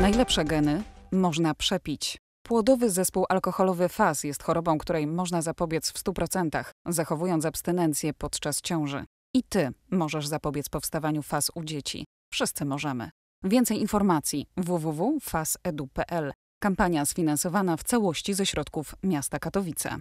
Najlepsze geny można przepić. Płodowy zespół alkoholowy FAS jest chorobą, której można zapobiec w 100%, zachowując abstynencję podczas ciąży. I ty możesz zapobiec powstawaniu FAS u dzieci. Wszyscy możemy. Więcej informacji www.fasedu.pl. Kampania sfinansowana w całości ze środków miasta Katowice.